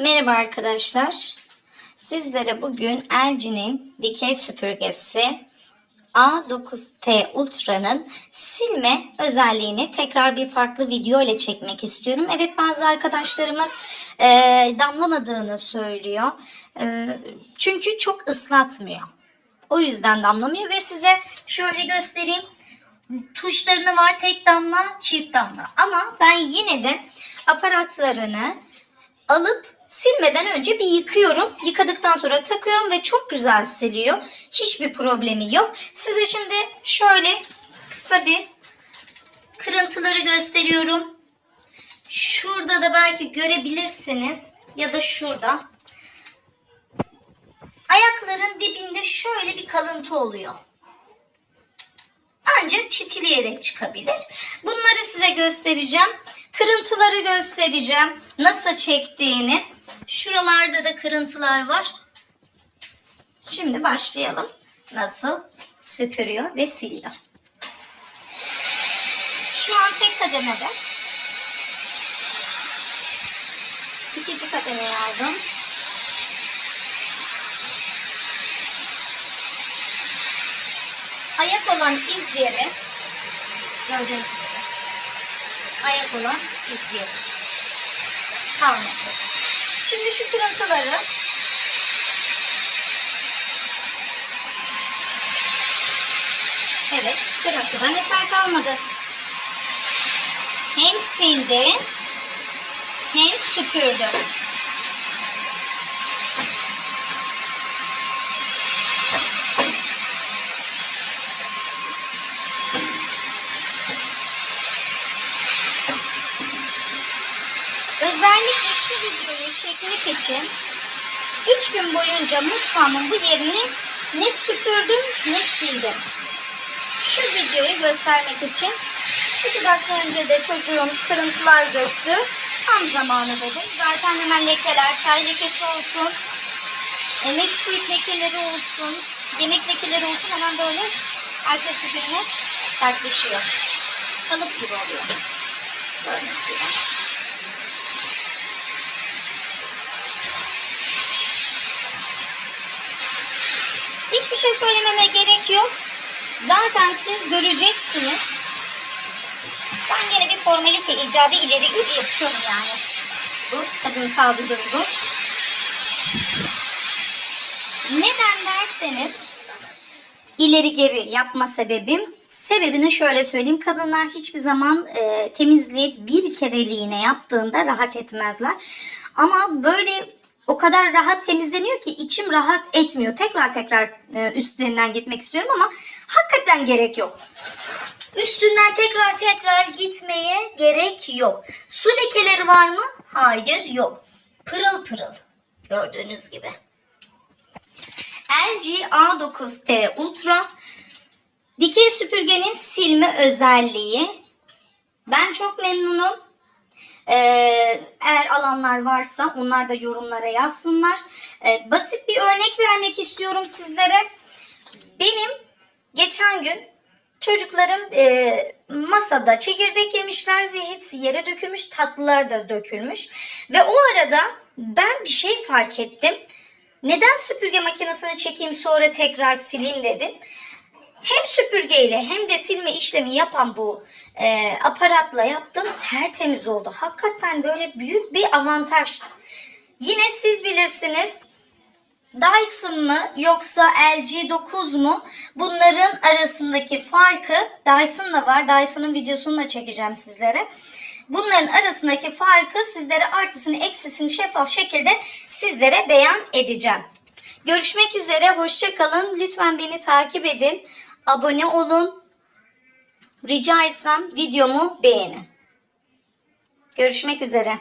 Merhaba arkadaşlar. Sizlere bugün LG'nin dikey süpürgesi A9T Ultra'nın silme özelliğini tekrar bir farklı video ile çekmek istiyorum. Evet bazı arkadaşlarımız e, damlamadığını söylüyor. E, çünkü çok ıslatmıyor. O yüzden damlamıyor ve size şöyle göstereyim. Tuşlarını var tek damla, çift damla. Ama ben yine de aparatlarını alıp silmeden önce bir yıkıyorum. Yıkadıktan sonra takıyorum ve çok güzel siliyor. Hiçbir problemi yok. Size şimdi şöyle kısa bir kırıntıları gösteriyorum. Şurada da belki görebilirsiniz ya da şurada. Ayakların dibinde şöyle bir kalıntı oluyor. Ancak çitileyerek çıkabilir. Bunları size göstereceğim. Kırıntıları göstereceğim. Nasıl çektiğini. Şuralarda da kırıntılar var. Şimdi başlayalım. Nasıl süpürüyor ve siliyor. Şu an tek kademede. İkinci kademeye aldım. Ayak olan iz yeri gördüğünüz gibi. Ayak olan iz yeri. Kalmadı. Şimdi şu kırıntıları Evet, kırıntıdan eser kalmadı. Hem sildi hem süpürdü. Özellikle videoyu çekmek için 3 gün boyunca mutfağımın bu yerini ne süpürdüm ne sildim. Şu videoyu göstermek için 2 dakika önce de çocuğum kırıntılar döktü. Tam zamanı dedim. Zaten hemen lekeler, çay lekesi olsun, emek suyu lekeleri olsun, yemek lekeleri olsun hemen böyle arkası birine sertleşiyor. Kalıp gibi oluyor. Böyle Hiçbir şey söylememe gerek yok. Zaten siz göreceksiniz. Ben gene bir formalite icabı ileri geri yapıyorum yani. Bu kadınsal bir duygu. Neden derseniz ileri geri yapma sebebim sebebini şöyle söyleyeyim. Kadınlar hiçbir zaman e, temizliği bir kereliğine yaptığında rahat etmezler. Ama böyle o kadar rahat temizleniyor ki içim rahat etmiyor. Tekrar tekrar e, üstlerinden gitmek istiyorum ama hakikaten gerek yok. Üstünden tekrar tekrar gitmeye gerek yok. Su lekeleri var mı? Hayır yok. Pırıl pırıl. Gördüğünüz gibi. LG A9T Ultra dikey süpürgenin silme özelliği. Ben çok memnunum. Ee, eğer alanlar varsa onlar da yorumlara yazsınlar. Ee, basit bir örnek vermek istiyorum sizlere. Benim geçen gün çocuklarım e, masada çekirdek yemişler ve hepsi yere dökülmüş, tatlılar da dökülmüş. Ve o arada ben bir şey fark ettim. Neden süpürge makinesini çekeyim sonra tekrar sileyim dedim hem süpürgeyle hem de silme işlemi yapan bu e, aparatla yaptım tertemiz oldu. Hakikaten böyle büyük bir avantaj. Yine siz bilirsiniz Dyson mı yoksa LG 9 mu? Bunların arasındaki farkı Dyson da var. Dyson'ın videosunu da çekeceğim sizlere. Bunların arasındaki farkı sizlere artısını eksisini şeffaf şekilde sizlere beyan edeceğim. Görüşmek üzere. Hoşça kalın. Lütfen beni takip edin. Abone olun. Rica etsem videomu beğenin. Görüşmek üzere.